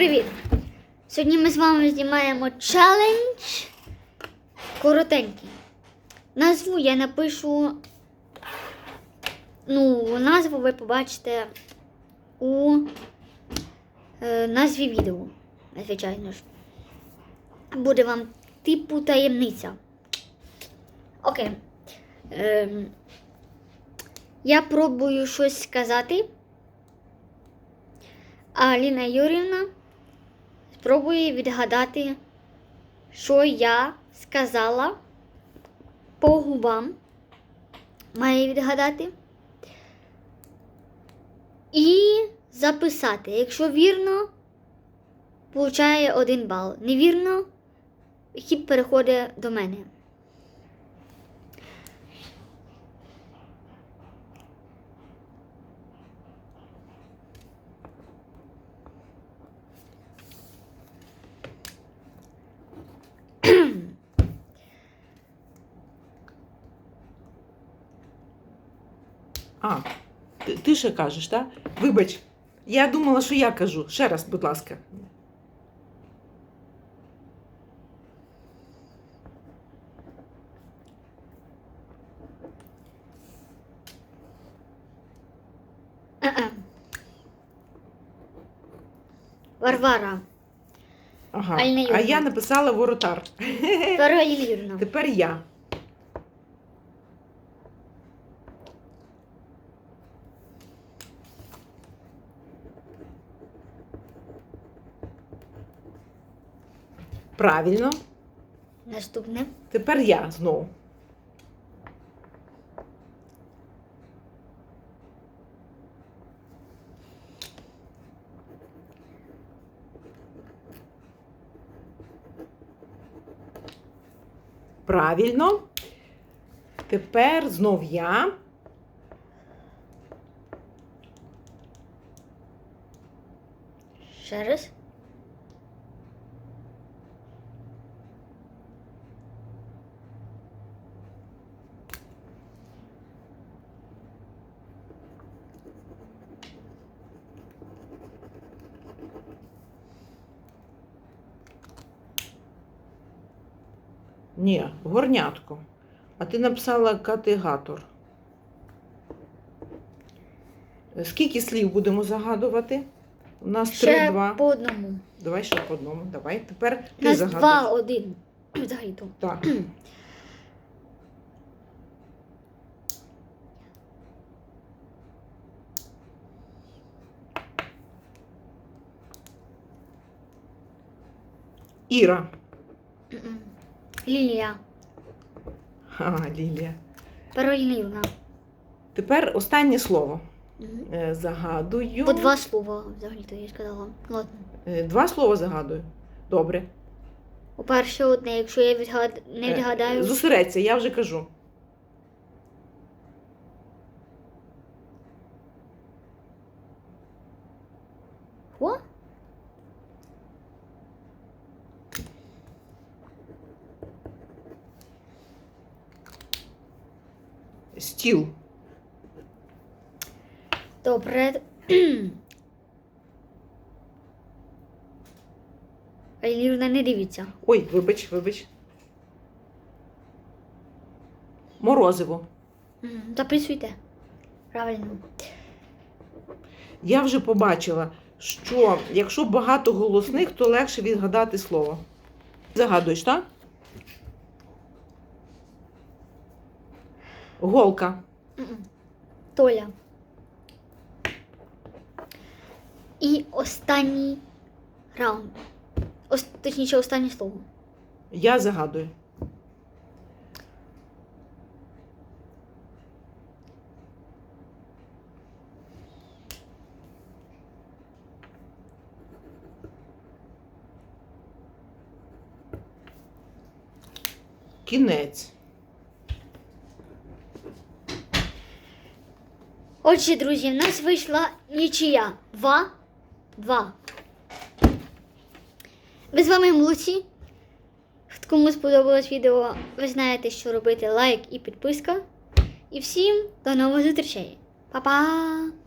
привіт! Сьогодні ми з вами знімаємо челендж коротенький. Назву я напишу. Ну, назву ви побачите у е, назві відео, звичайно ж. Буде вам типу таємниця. Окей. Ем, я пробую щось сказати. А Аліна Юрівна спробує відгадати, що я сказала по губам. Має відгадати. І записати. Якщо вірно, получає один бал. Невірно, хід переходить до мене. А, ти, ти ще кажеш, так? Вибач, я думала, що я кажу. Ще раз, будь ласка. Варвара. Ага. Альна А я написала воротар. Тепер я. Правильно. Наступне. Тепер я знову. Правильно. Тепер знов я. Ще раз. Ні, горнятко. А ти написала категатор. Скільки слів будемо загадувати? У нас Ще три-два. по одному. Давай ще по одному. Давай. Тепер ти нас загадуєш. два один. Взагалі-то. Так. Іра. Лілія. А, Лілія. Пароліна Тепер останнє слово. Е, Загадую. По два слова взагалі-то я сказала. Ладно. Е, Два слова загадую. Добре. По-перше, одне, якщо я відгад... не Е, відгадаю. Зосередься, я вже кажу. О? Стіл. Добре. Юрівна, не дивіться. Ой, вибач, вибач. Морозиво. Мгм. Записуйте. Правильно. Я вже побачила, що якщо багато голосних, то легше відгадати слово. Загадуєш, так? Голка. Толя. І останній раунд. Ос... Точніше, останнє слово. Я загадую. Кінець. Отже, друзі, в нас вийшла нічия. Два. Два. Ми з вами молодці. Кому сподобалось відео, ви знаєте, що робити лайк і підписка. І всім до нових зустрічей. Па-па!